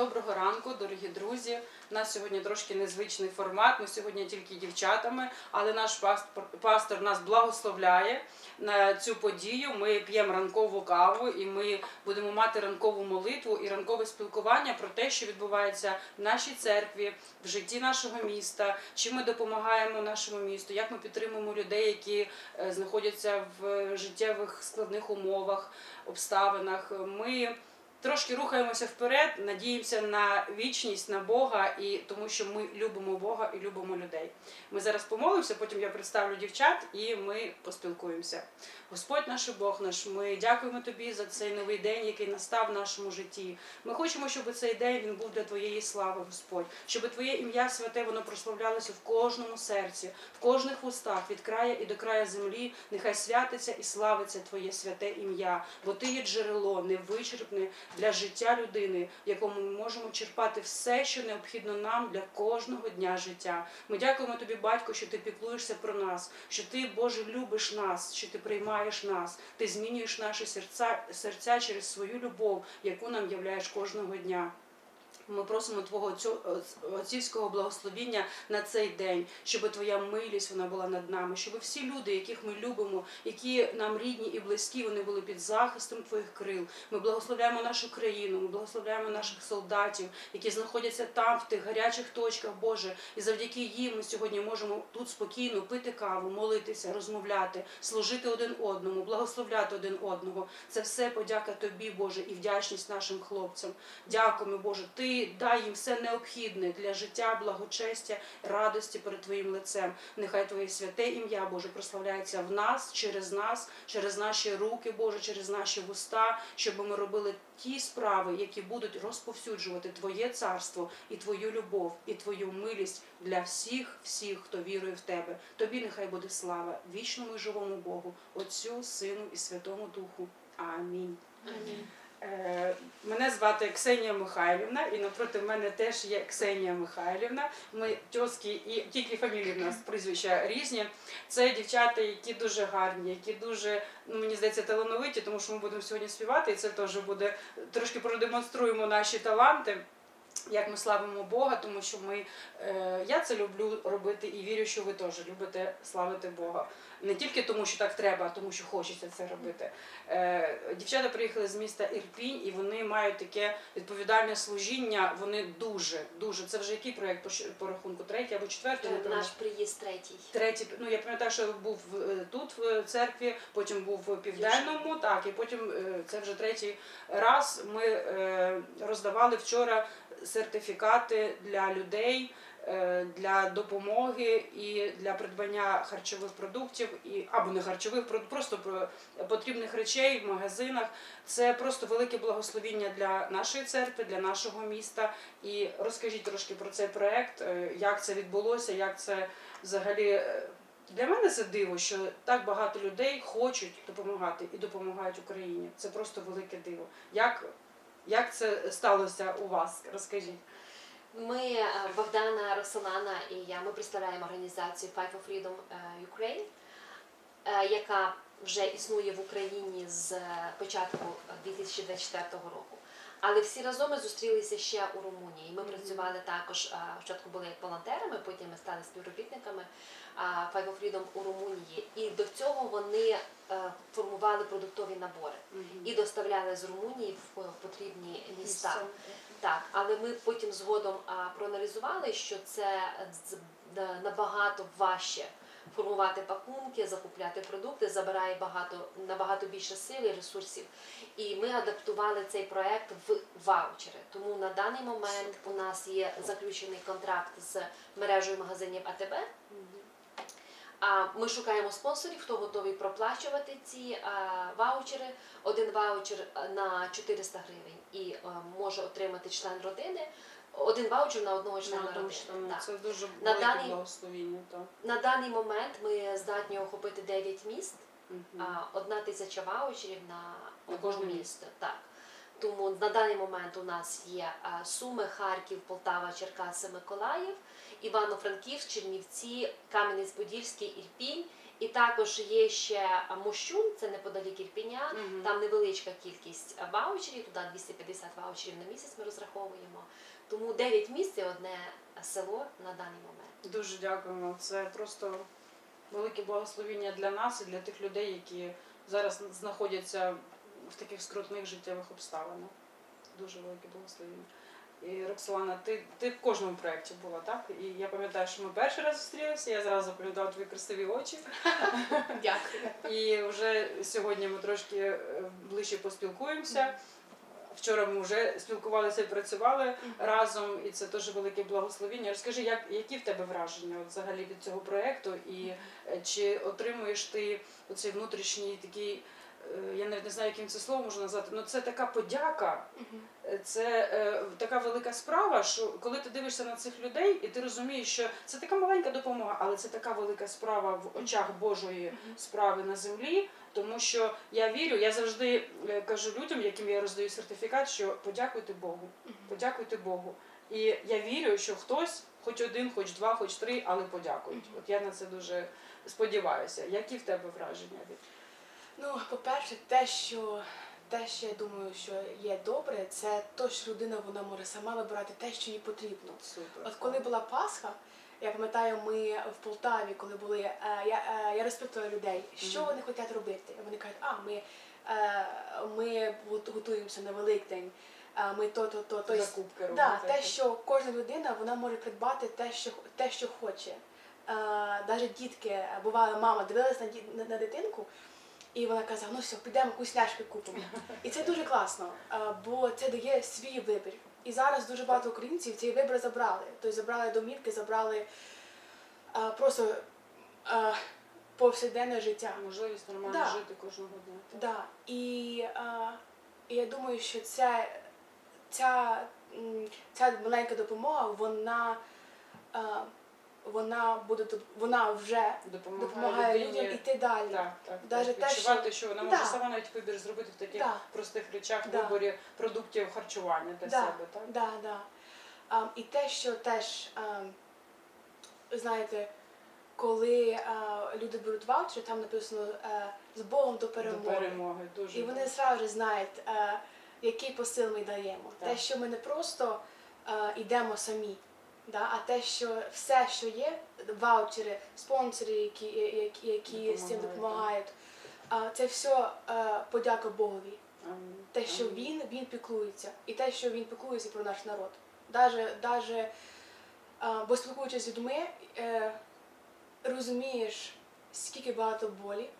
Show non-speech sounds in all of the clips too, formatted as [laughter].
Доброго ранку, дорогі друзі. У нас сьогодні трошки незвичний формат. Ми сьогодні тільки дівчатами, але наш пастор, нас благословляє на цю подію. Ми п'ємо ранкову каву і ми будемо мати ранкову молитву і ранкове спілкування про те, що відбувається в нашій церкві, в житті нашого міста, чим ми допомагаємо нашому місту, як ми підтримуємо людей, які е, знаходяться в життєвих складних умовах, обставинах. Ми трошки рухаємося вперед, надіємося на вічність, на Бога, і тому що ми любимо Бога і любимо людей. Ми зараз помолимося, потім я представлю дівчат і ми поспілкуємося. Господь наш і Бог наш, ми дякуємо тобі за цей новий день, який настав в нашому житті. Ми хочемо, щоб цей день він був для твоєї слави, Господь, щоб твоє ім'я святе воно прославлялося в кожному серці, в кожних вустах від края і до края землі. Нехай святиться і славиться Твоє святе ім'я, бо ти є джерело невичерпне для життя людини, в якому ми можемо черпати все, що необхідно нам для кожного дня життя. Ми дякуємо тобі, батько, що ти піклуєшся про нас, що ти, Боже, любиш нас, що ти приймаєш нас, ти змінюєш наші серця, серця через свою любов, яку нам являєш кожного дня. Ми просимо Твого оц- отцівського благословіння на цей день, щоб Твоя милість вона була над нами, щоб всі люди, яких ми любимо, які нам рідні і близькі, вони були під захистом Твоїх крил. Ми благословляємо нашу країну, ми благословляємо наших солдатів, які знаходяться там, в тих гарячих точках, Боже, і завдяки їм ми сьогодні можемо тут спокійно пити каву, молитися, розмовляти, служити один одному, благословляти один одного. Це все подяка Тобі, Боже, і вдячність нашим хлопцям. Дякуємо, Боже, Ти дай їм все необхідне для життя, благочестя, радості перед Твоїм лицем. Нехай Твоє святе ім'я, Боже, прославляється в нас, через нас, через наші руки, Боже, через наші вуста, щоб ми робили ті справи, які будуть розповсюджувати Твоє царство і Твою любов, і Твою милість для всіх, всіх, хто вірує в Тебе. Тобі нехай буде слава вічному і живому Богу, Отцю, Сину і Святому Духу. Амінь. Мене звати Ксенія Михайлівна, і напроти мене теж є Ксенія Михайлівна. Ми тьоски і тільки фамілії в нас прізвища різні. Це дівчата, які дуже гарні, які дуже, ну мені здається, талановиті, тому що ми будемо сьогодні співати, і це теж буде трошки продемонструємо наші таланти. Як ми славимо Бога, тому що ми е, я це люблю робити і вірю, що ви теж любите славити Бога. Не тільки тому, що так треба, а тому, що хочеться це робити. Е, дівчата приїхали з міста Ірпінь, і вони мають таке відповідальне служіння. Вони дуже, дуже. Це вже який проєкт по, рахунку? Третій або четвертий? напевно? Наш приїзд третій. Третій, ну я пам'ятаю, що був е, тут в церкві, потім був в південному, так, і потім е, це вже третій раз. Ми е, роздавали вчора сертифікати для людей. е, Для допомоги і для придбання харчових продуктів і або не харчових, просто про потрібних речей в магазинах. Це просто велике благословіння для нашої церкви, для нашого міста. І розкажіть трошки про цей проект, е, як це відбулося, як це взагалі. е, Для мене це диво, що так багато людей хочуть допомагати і допомагають Україні. Це просто велике диво. Як, як це сталося у вас? Розкажіть. Ми е, Богдана Росолана і я. Ми представляємо організацію Fight for Freedom е, Ukraine, е, яка вже існує в Україні з е, початку 2024 року. Але всі разом ми зустрілися ще у Румунії. Ми Мгм. працювали також. е, Спочатку були як волонтерами, потім ми стали співробітниками е, Fight for Freedom у Румунії. І до цього вони е, формували продуктові набори і доставляли з Румунії в потрібні міста. Так, але ми потім згодом проаналізували, що це набагато важче формувати пакунки, закупляти продукти, забирає багато набагато більше сил і ресурсів. І ми адаптували цей проект в ваучери. Тому на даний момент у нас є заключений контракт з мережею магазинів АТБ. А ми шукаємо спонсорів, хто готовий проплачувати ці ваучери. Один ваучер на 400 гривень і може отримати член родини. Один ваучер на одного члена ну, Так. Це дуже На даний- благословіння. Так. На даний момент ми здатні охопити 9 міст, Мгм. а одна тисяча ваучерів на На кожне місто. Так. Тому на даний момент у нас є Суми, Харків, Полтава, Черкаси, Миколаїв, Івано-Франківськ, Чернівці, Кам'янець-Подільський, Ірпінь І також є ще Мощун, це неподалік Ірпіня. Мгм. Там невеличка кількість ваучерів, туди 250 ваучерів на місяць ми розраховуємо. Тому 9 місць це одне село на даний момент. Дуже дякуємо. Це просто велике благословіння для нас і для тих людей, які зараз знаходяться в таких скрутних життєвих обставинах. Дуже велике благословіння. І Роксолана, ти, ти в кожному проєкті була, так? І я пам'ятаю, що ми перший раз зустрілися, я зразу запам'ятала твої красиві очі. Дякую. І вже сьогодні ми трошки е, ближче поспілкуємося. Вчора ми вже спілкувалися і працювали разом, і це теж велике благословіння. Розкажи, як, які в тебе враження от, взагалі від цього проєкту, і е, чи отримуєш ти оцей внутрішній такий, е, я навіть не знаю, яким це слово можна назвати, але це така подяка, е, це е, така велика справа, що коли ти дивишся на цих людей, і ти розумієш, що це така маленька допомога, але це така велика справа в очах Божої справи на землі. Тому що я вірю, я завжди е, кажу людям, яким я роздаю сертифікат, що подякуйте Богу, подякуйте Богу. І я вірю, що хтось, хоч один, хоч два, хоч три, але подякують. От я на це дуже сподіваюся. Які в тебе враження від Ну, по-перше, те, що те, що я думаю, що є добре, це то, що людина вона може сама вибирати те, що їй потрібно. супер? От коли була Пасха, я пам'ятаю, ми в Полтаві, коли були, е, я, е, я розпитувала людей, що вони хочуть робити. Вони кажуть, а ми, е, ми готуємося на Великдень, ми то, то, то, то. Закупки робити? Да, те, що кожна людина вона може придбати те, що те, що хоче. Навіть дітки, буває, мама дивилась на, на, на дитинку, і вона казала, ну все, підемо вкусняшки купимо. І це дуже класно, бо це дає свій вибір. І зараз дуже багато українців цей вибори забрали. Тобто забрали домівки, забрали а, просто а, повсякденне життя. можливість нормально Да. жити кожного дня. так? Да. І, а, і я думаю, що ця, ця, ця маленька допомога, вона, а, вона буде вона вже Допомагає, допомагає людям іти далі. Так, так, Даже так. те, відчувати, що вона може Да. сама навіть вибір зробити в таких Да. простих речах, Да. виборі продуктів харчування для Да. себе, так? Да, да. А, і те, що теж, а, знаєте, коли а, люди беруть ваучер, там написано а, з Богом до перемоги. До перемоги. Дуже І вони добре. зразу знають, е, який посил ми даємо. Так. Те, що ми не просто е, йдемо самі, да, а те, що все, що є, ваучери, спонсори, які, які, які з цим Допомагають, а, це все е, подяка Богові. Те, що він, він піклується, і те, що він піклується про наш народ. Даже, даже, бо спілкуючись з людьми, е, розумієш, скільки багато болі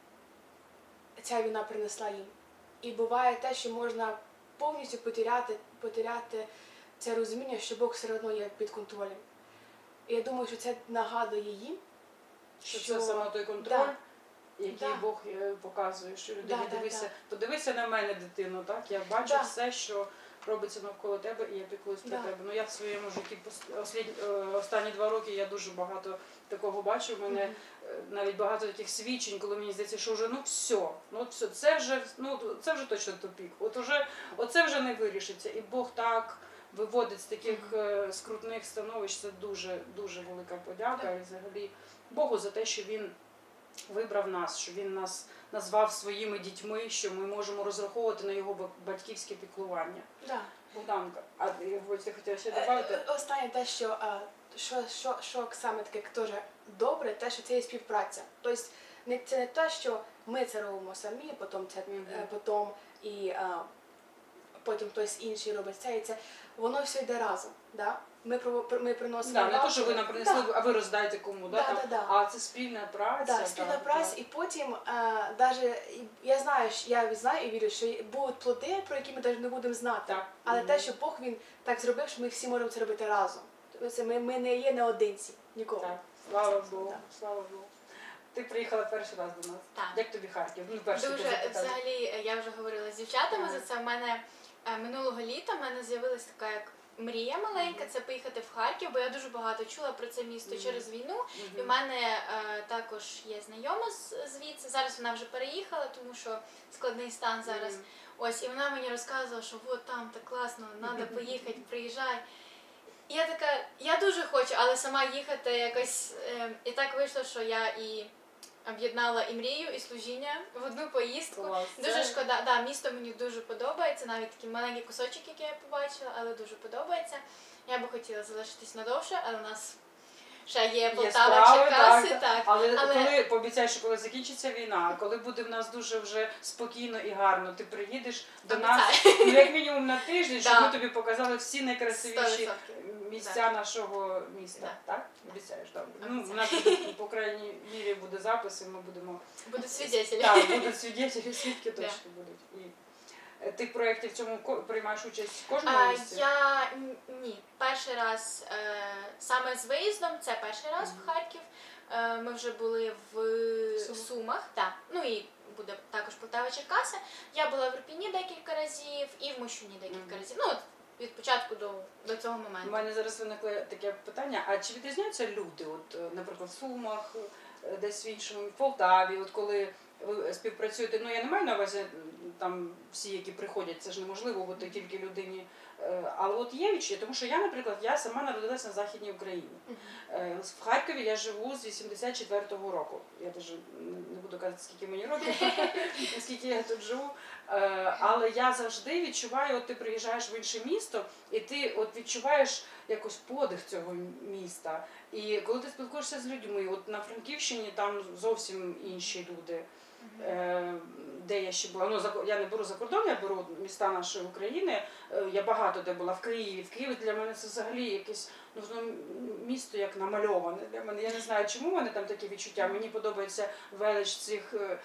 ця війна принесла їм. І буває те, що можна повністю потеряти, потеряти це розуміння, що Бог все одно є під контролем. І я думаю, що це нагадує їм, Що, це саме той контроль, Да. який Да. Бог е, показує, що людині Да, да, дивися, да. подивися на мене, дитину, так? Я бачу Да. все, що робиться навколо тебе, і я піклуюсь про Да. тебе. Ну я в своєму житті е, останні два роки я дуже багато такого бачу. У мене Мгм. е, навіть багато таких свідчень, коли мені здається, що вже ну все, ну все, це вже ну це вже точно тупік. От уже оце вже не вирішиться. І Бог так виводить з таких е, скрутних становищ. Це дуже дуже велика подяка. І взагалі Богу за те, що він вибрав нас, що він нас назвав своїми дітьми, що ми можемо розраховувати на його батьківське піклування. Да. Богданка, а ти хотіла ще Е, додати? е, Останнє те, що, що, що, що саме таке теж добре, те, що це є співпраця. Тобто не, це не те, що ми це робимо самі, потім це Мгм. е, потім і а, потім хтось інший робить це і це. Воно все йде разом. Да? Ми, про- ми приносимо. Да, не то, що ви нам принесли, Да. а ви роздаєте кому, да, Да, там, да, да. а це спільна праця. Да, спільна так, праця, так. і потім е, даже я знаю, що- я знаю і вірю, що будуть плоди, про які ми навіть не будемо знати. Так. Але Мгм. те, що Бог він так зробив, що ми всі можемо це робити разом. Тобто Це ми, ми не є наодинці ніколи. Так, слава Богу, Так. слава Богу. Ти приїхала перший раз до нас. Так. Як тобі Харків? Ну, перше Дуже взагалі е, я вже говорила з дівчатами Ага. за це. У мене е, минулого літа в мене з'явилась така як мрія маленька, це поїхати в Харків, бо я дуже багато чула про це місто через війну. І в мене е, також є знайома з- звідси. Зараз вона вже переїхала, тому що складний стан зараз. Ось, і вона мені розказувала, що от там так класно, треба [laughs] поїхати, приїжджай. І я така, я дуже хочу, але сама їхати якось. Е, і так вийшло, що я і об'єднала і мрію, і служіння в одну поїздку. Клас. Дуже шкода, да, місто мені дуже подобається, навіть такий маленький кусочок, який я побачила, але дуже подобається. Я би хотіла залишитись надовше, але у нас ще є Полтава, справи, Черкаси, так. так. Але, Але- коли пообіцяєш, що коли закінчиться війна, коли буде в нас дуже вже спокійно і гарно, ти приїдеш до нас ну, як мінімум на тиждень, щоб ми тобі показали всі найкрасивіші 100%. Місця нашого міста. Так? Обіцяєш, добре. Ну, у нас буде, по крайній мірі буде запис, і ми будемо Будуть свідетелі. Так, будуть свідетелі, свідки точно будуть. І е, ти в проєкті в цьому ко- приймаєш участь в кожному А, місці? я н- ні, перший раз е, саме з виїздом, це перший раз в Харків. Е, ми вже були в Сумах. Сумах, так. Ну і буде також Полтава Черкаси. Я була в Ірпіні декілька разів і в Мощуні декілька Мгм. разів. Ну, от від початку до, до цього У моменту. мене зараз виникло таке питання: а чи відрізняються люди? От, е, наприклад, в Сумах, е, десь в іншому, в Полтаві, от коли ви співпрацюєте, ну я не маю на увазі там всі, які приходять, це ж неможливо бути тільки людині. Е, Але от є відчуття, тому що я, наприклад, я сама народилася на Західній Україні. Е, В Харкові я живу з 84-го року. Я теж не буду казати, скільки мені років, [laughs] скільки я тут живу. Е, Але я завжди відчуваю, от ти приїжджаєш в інше місто, і ти от відчуваєш якось подих цього міста. І коли ти спілкуєшся з людьми, от на Франківщині там зовсім інші люди. Де я ще була? Ну я не беру за кордон, я беру міста нашої України. Е, Я багато де була в Києві. В Києві для мене це взагалі якесь ну, місто як намальоване для мене. Я не знаю, чому в мене там такі відчуття. Мені подобається велич цих е,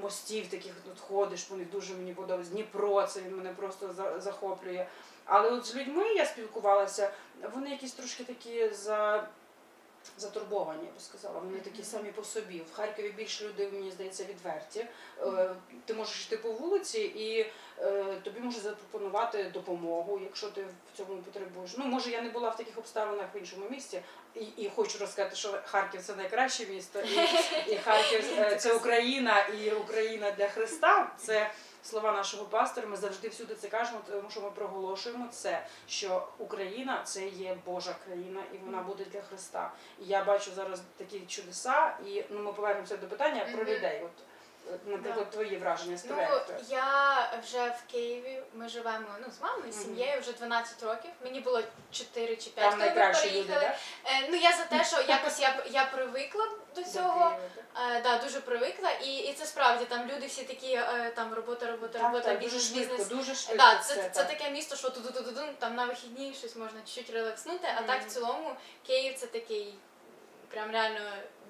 мостів, таких тут ходиш, вони дуже мені подобаються. Дніпро, це він мене просто захоплює. Але от з людьми я спілкувалася, вони якісь трошки такі за. Затурбовані, я би сказала. Вони такі самі по собі. В Харкові більше людей, мені здається, відверті. Е, Ти можеш йти по вулиці і тобі можуть запропонувати допомогу, якщо ти в цьому потребуєш. Ну, може, я не була в таких обставинах в іншому місті, і, і хочу розказати, що Харків це найкраще місто, і, і Харків е, це Україна, і Україна для Христа. Це слова нашого пастора. Ми завжди всюди це кажемо, тому що ми проголошуємо це, що Україна це є Божа країна, і вона буде для Христа. І я бачу зараз такі чудеса, і ну ми повернемося до питання про людей. От, е, наприклад, твої враження з Ну, я вже в Києві, ми живемо ну, з мамою, з сім'єю вже 12 років. Мені було 4 чи 5, Там коли ми найкращі люди, переїхали. так? Е, ну я за те, що якось я, я привикла до цього. Е, да, дуже привикла, і, і це справді там люди всі такі, е, там робота, робота, Так, робота, так, дуже бізнес, швидко, бізнес. дуже швидко. Да, це, все, це, так. таке місто, що туди там на вихідні щось можна чуть-чуть релакснути, а так в цілому Київ це такий прям реально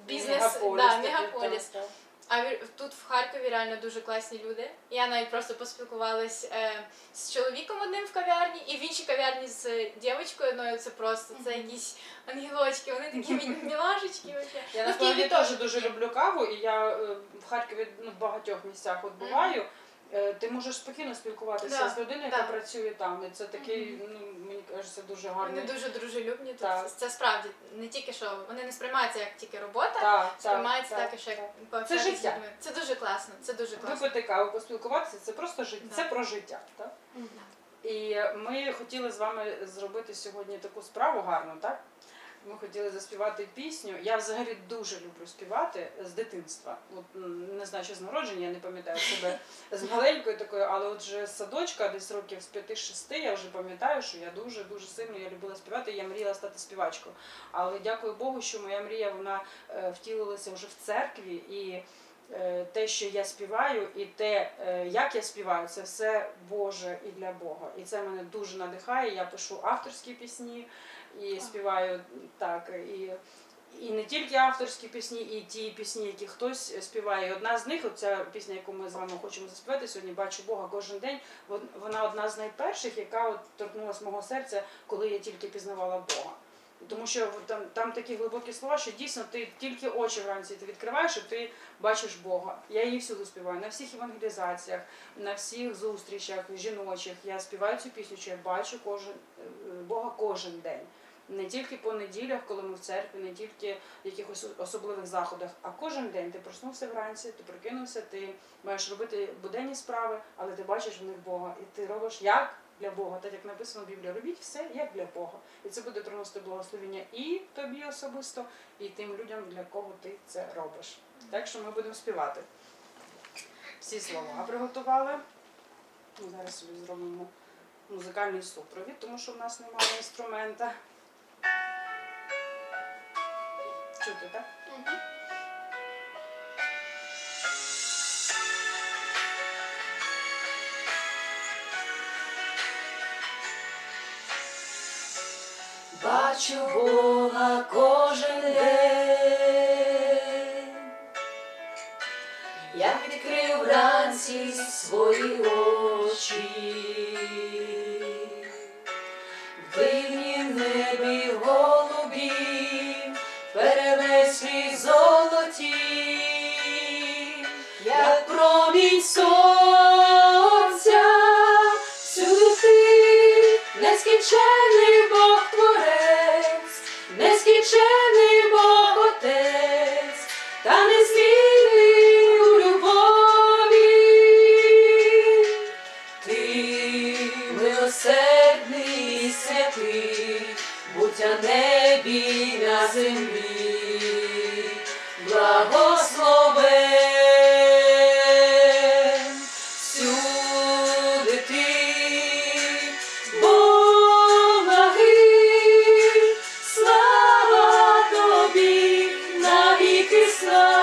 бізнес, Мегаполіс да, такий, мегаполіс. так, так. А тут в Харкові реально дуже класні люди. Я навіть просто поспілкувалась е, з чоловіком одним в кав'ярні, і в іншій кав'ярні з дівчинкою одною. Це просто це якісь ангелочки, вони такі мі- [laughs] мілашечки. Я Ну, насправді теж теж дуже люблю каву, і я е, в Харкові ну, в багатьох місцях от буваю. Е, Ти можеш спокійно спілкуватися Да, з людиною, яка да. працює там. І це такий, ну мені кажеться, дуже Вони гарний. дуже дружелюбні. Тут Так. це, це справді не тільки що вони не сприймаються як тільки робота, Так, сприймаються так, також як так. пообщатися з життя. людьми. Це дуже класно. Це дуже класно. Випити каву, поспілкуватися це просто життя. Да. Це про життя. Так? І ми хотіли з вами зробити сьогодні таку справу гарну, так? Ми хотіли заспівати пісню. Я взагалі дуже люблю співати з дитинства. От, не знаю, що з народження, я не пам'ятаю себе [laughs] з маленькою такою, але от вже з садочка, десь років з 5-6, я вже пам'ятаю, що я дуже дуже сильно я любила співати. і Я мріяла стати співачкою. Але дякую Богу, що моя мрія вона е, втілилася вже в церкві і. е, Те, що я співаю, і те, е, як я співаю, це все Боже і для Бога. І це мене дуже надихає. Я пишу авторські пісні і співаю так. І, і не тільки авторські пісні, і ті пісні, які хтось співає. І Одна з них, оця пісня, яку ми з вами хочемо заспівати сьогодні, бачу Бога кожен день. Вона одна з найперших, яка от торкнулася мого серця, коли я тільки пізнавала Бога. Тому що там, там такі глибокі слова, що дійсно ти тільки очі вранці ти відкриваєш і ти бачиш Бога. Я її всюди співаю, на всіх евангелізаціях, на всіх зустрічах жіночих. Я співаю цю пісню, що я бачу кожен, е, Бога кожен день. Не тільки по неділях, коли ми в церкві, не тільки в якихось особливих заходах, а кожен день ти проснувся вранці, ти прокинувся, ти маєш робити буденні справи, але ти бачиш в них Бога. І ти робиш як? для Бога, так як написано в Біблії, робіть все як для Бога. І це буде приносити благословення і тобі особисто, і тим людям, для кого ти це робиш. Так що ми будемо співати. Всі слова приготували. Зараз собі зробимо музикальний супровід, тому що в нас немає інструмента. Чути, так? Бачу Бога кожен день, як відкрив вранці свої очі, сонця, сюди ти нескінчений slow.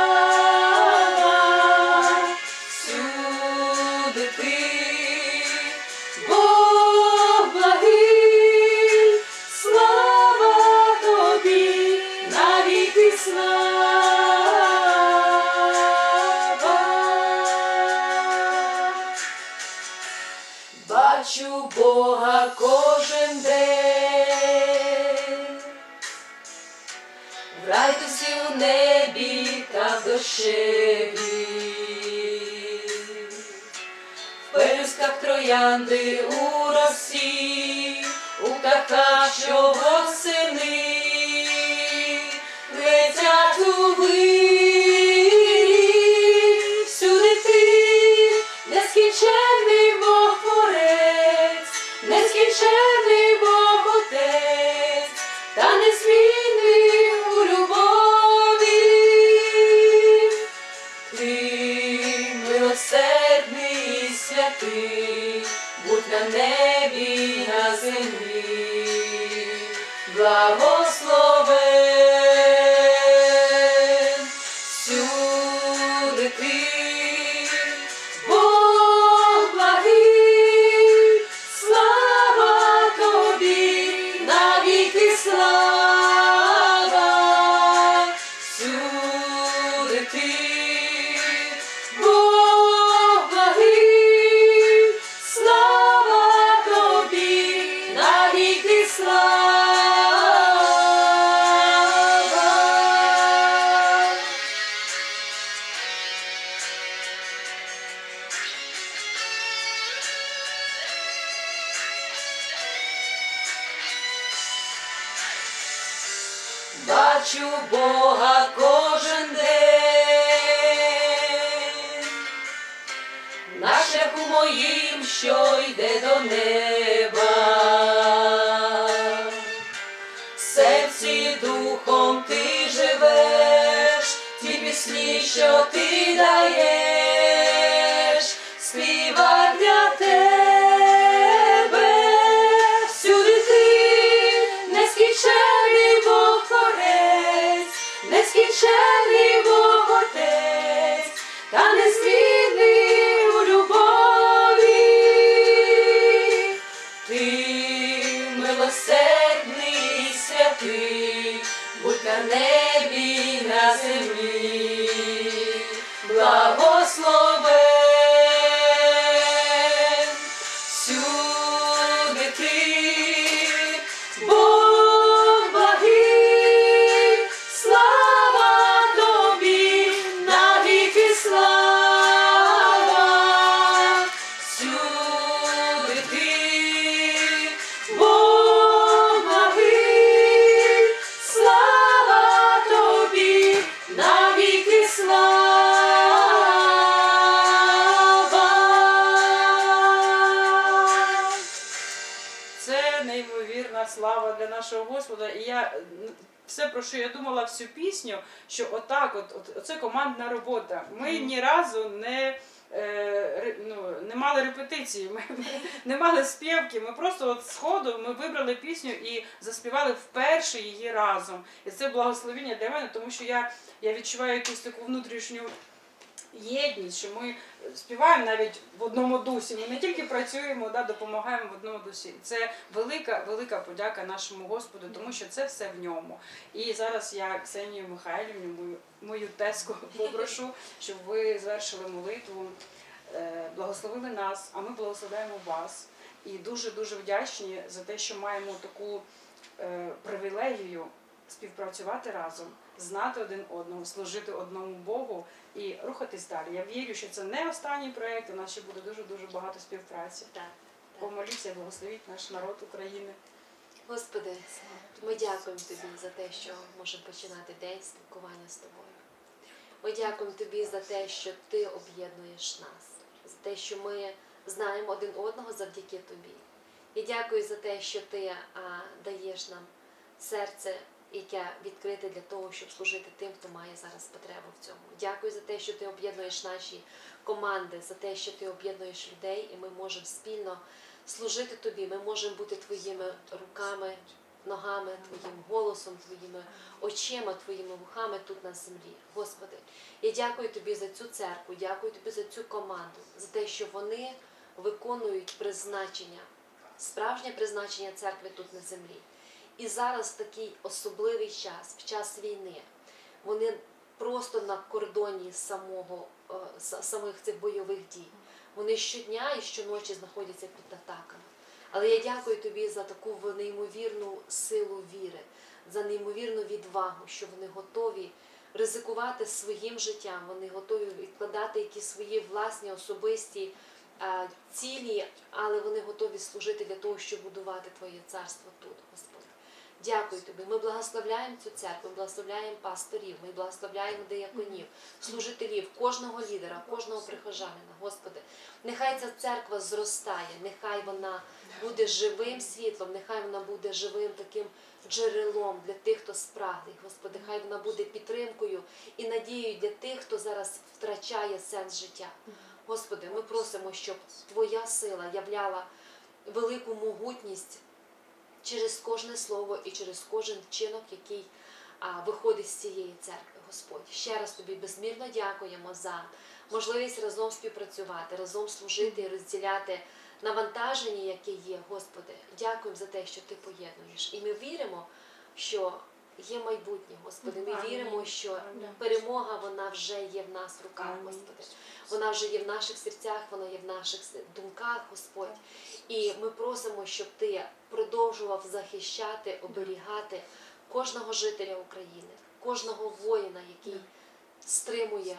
Троянди у росі, у птахах, що восени, серці духом ти живеш, ті пісні, що ти даєш, командна робота. Ми ні разу не. е, Ну, не мали репетиції, ми [laughs] не мали співки. Ми просто от з ходу ми вибрали пісню і заспівали вперше її разом. І це благословіння для мене, тому що я, я відчуваю якусь таку внутрішню єдність, що ми співаємо навіть в одному дусі. Ми не тільки працюємо, да, допомагаємо в одному дусі. Це велика, велика подяка нашому Господу, тому що це все в ньому. І зараз я Ксенію Михайлівну, мою, мою теску, [laughs] попрошу, щоб ви звершили молитву, е, благословили нас, а ми благословляємо вас. І дуже дуже вдячні за те, що маємо таку е, привілегію співпрацювати разом, знати один одного, служити одному Богу і рухатись далі. Я вірю, що це не останній проєкт, у нас ще буде дуже дуже багато співпраці. Так, так. Помоліться, благословіть наш народ України. Господи, ми дякуємо Тобі за те, що можемо починати день спілкування з Тобою. Ми дякуємо Тобі за те, що Ти об'єднуєш нас, за те, що ми знаємо один одного завдяки Тобі. І дякую за те, що Ти а, даєш нам серце, яке відкрите для того, щоб служити тим, хто має зараз потребу в цьому. Дякую за те, що ти об'єднуєш наші команди, за те, що ти об'єднуєш людей, і ми можемо спільно служити тобі. Ми можемо бути твоїми руками, ногами, твоїм голосом, твоїми очима, твоїми вухами тут на землі. Господи, я дякую тобі за цю церкву, дякую тобі за цю команду, за те, що вони виконують призначення, справжнє призначення церкви тут на землі. І зараз такий особливий час, в час війни, вони просто на кордоні самого, е, самих цих бойових дій. Вони щодня і щоночі знаходяться під атаками. Але я дякую тобі за таку неймовірну силу віри, за неймовірну відвагу, що вони готові ризикувати своїм життям, вони готові відкладати якісь свої власні особисті е, цілі, але вони готові служити для того, щоб будувати Твоє царство тут, Господи. Дякую тобі. Ми благословляємо цю церкву, благословляємо пасторів, ми благословляємо дияконів, служителів, кожного лідера, кожного прихожанина. Господи, нехай ця церква зростає, нехай вона буде живим світлом, нехай вона буде живим таким джерелом для тих, хто спраглий. Господи, хай вона буде підтримкою і надією для тих, хто зараз втрачає сенс життя. Господи, ми просимо, щоб Твоя сила являла велику могутність через кожне слово і через кожен вчинок, який виходить з цієї церкви, Господь. Ще раз тобі безмірно дякуємо за можливість разом співпрацювати, разом служити і розділяти навантаження, яке є, Господи. Дякуємо за те, що ти поєднуєш. І ми віримо, що є майбутнє, Господи. Ми віримо, що перемога вона вже є в нас в руках, Господи. Вона вже є в наших серцях, вона є в наших думках, Господь. І ми просимо, щоб ти продовжував захищати, оберігати кожного жителя України, кожного воїна, який стримує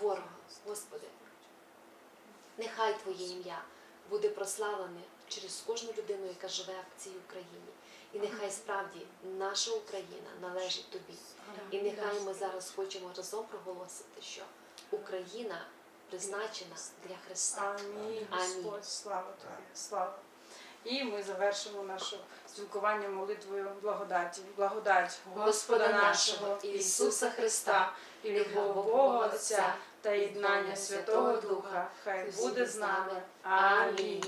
ворога, Господи. Нехай Твоє ім'я буде прославлене через кожну людину, яка живе в цій Україні. І нехай справді наша Україна належить тобі. І нехай ми зараз хочемо разом проголосити, що Україна призначена для Христа. Амінь. Господь, слава тобі, слава. І ми завершимо наше спілкування молитвою благодаті. Благодать Господа нашого Ісуса Христа і любов Бога Отця та єднання Святого Духа. Хай буде з нами. Амінь.